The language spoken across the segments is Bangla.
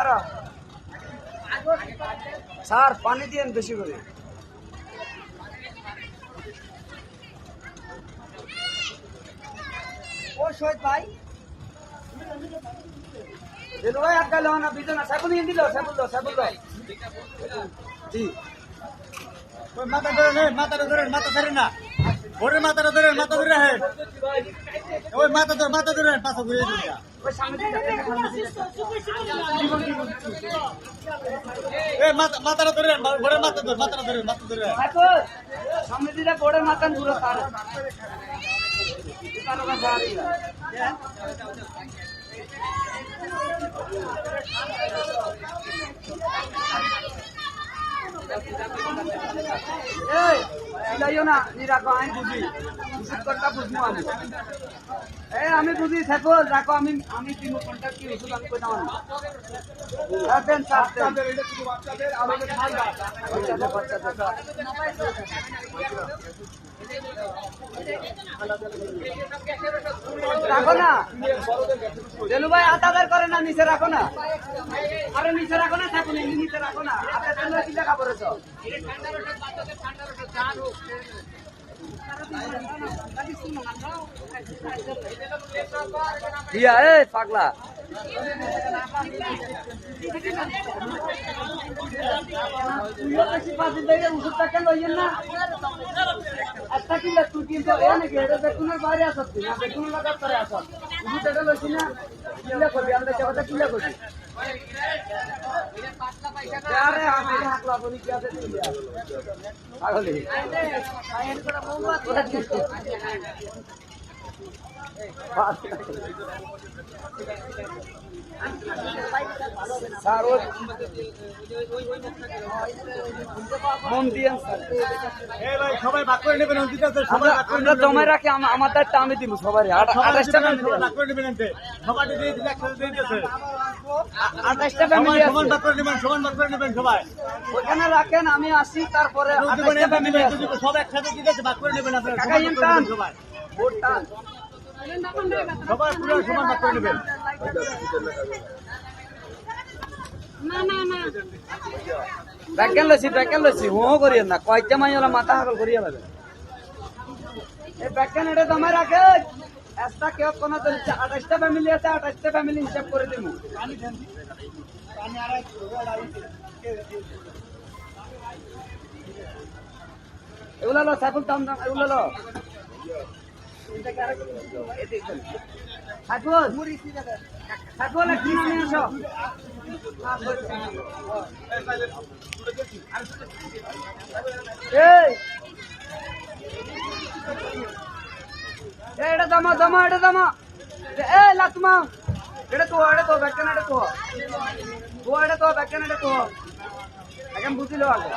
কারা স্যার, পানি দিয়েন বেশি করে। ও ভাই। দিল ভাই, আটকা লো না, বিজনা সাইবুল হিন্দি লো সাইবুল লো সাইবুল লো জি। ওই মাথা ধরে নে মাথাটা ধরে মাথা ধরে না। ওরে মাথাটা ধরে মাথা ধরে হে ওই মাথা ধরে মাথা ধরে পাশা ঘুরে দিবি মাথাটা ধরে ওরে মাথা ধরে, মাথাটা ধরে, মাথা ধরে সামনে দিকে বড় মাতান পুরো তার কারও কাছে আর দিলা। এই চিল্লাইও না নি রাখো আমি বুঝি। ওষুধ কোনটা বুঝব আমি এই আমি বুঝি থাকো রাখো আমি আমি তিন ঘণ্টা কি ওষুধ আমি কইতাম না বাচ্চাদের। রাখো না। দেলু ভাই আতাদার করে না নিচে রাখো না। আরে নিচে রাখো না থাকুন নিচে রাখো না। হাতে তেল কি লেখা পড়েছ দিয়া এ পাগলা। ওষুধটা কেন লইয়েন না। একটা কিলো তুই কিন্তু এ নাকি এটা বেকুনের বাইরে আসত তুই না বেকুনের লাগাত করে আসত ওষুধ এটা লইছি না কিলা করবি আমরা কথা কিলা করবি। আরে আমি হাকলা আমরা রাখি দায়িত্ব আমি দিব সবাই আঠাশটা সবাই আঠাশটা ওখানে রাখেন আমি আসি তারপরে আছে। সব একসাথে করে নেবেন আপনারা। সবাই। সবাই পুরো সমান ভাগ করে নেবেন। ব্যাকেন লইছি ব্যাকেন লইছি হো করিয়েন না। কয়টা মাইলা মাথা হাগল করিয়া লাগে এই ব্যাকেন এটা রাখে একটা কেউ কোনো তো আঠাশটা ফ্যামিলি আছে আঠাশটা ফ্যামিলি হিসাব করে দিব এগুলো লো সাইফুল দাম দাম এগুলো লো এটা দামা দামা, এটা দামা। এ লাতমা এটা তো এটা তো ব্যাকেন এটা তো। তো এটা তো ব্যাকেন এটা তো। এখন বুঝিল আগে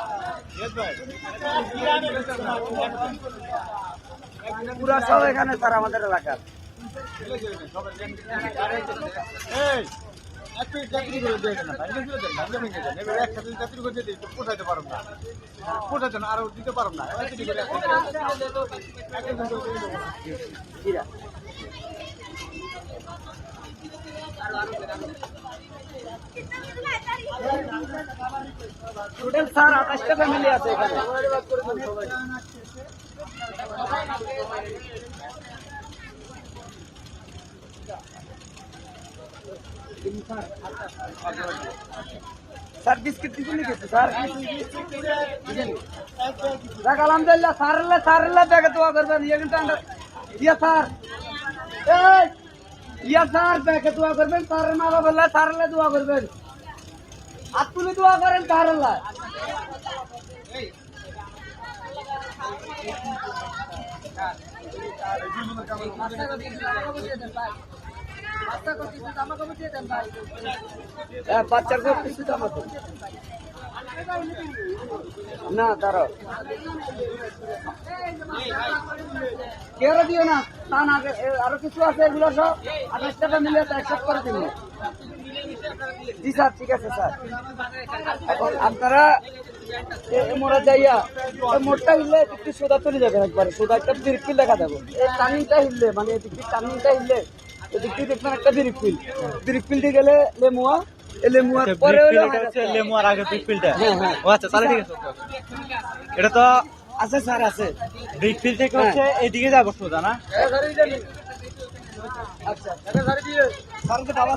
পুরা সব এখানে স্যার আমাদের এলাকার। আরও দিতে পারব না। টোটাল স্যার আঠাশটা ফ্যামিলি আছে এখানে। স্যার বিস্কিট দিতে লিখেছে স্যার? দেখ আলহামদুলিল্লাহ স্যারলে স্যারলে দেখে দোয়া করবেন। ইয়ে কিন্তু ইয়া স্যার। এই ইয়া স্যার দেখে দোয়া করবেন। স্যার মা বাবা স্যারলে দোয়া করবেন। আর তুলে দোয়া করেন হ্যাঁ, বাচ্চার খুব কিছু জামা না, দাঁড়াও। কেউ দিও না, তা না আরও কিছু আছে এগুলো সব? আঠাশ টাকা মিলে অ্যাকসেপ্ট করে দিন জি, স্যার, ঠিক আছে, স্যার। এখন আপনারা মোড়া যাইয়া মোড়টা হিললে একটু সোদা চলে যাবে একবারে। সোদা একটা বিরিপিল দেখা যাবে। এই হিললে মানে টার্নিংটা হিললে এদিক দিয়ে দেখবেন একটা বিরিপিল বিরিপিল দিয়ে গেলে লেমুয়া লেমুয়ার লেমু পরে হলো হাজার টাকা। লেমু আর আগে বিগ ফিল্ডটা হ্যাঁ, হ্যাঁ। ও আচ্ছা তাহলে ঠিক আছে। এটা তো আছে স্যার আছে। বিগ ফিল্ড থেকে হচ্ছে এইদিকে যাব সোজা না? আচ্ছা স্যার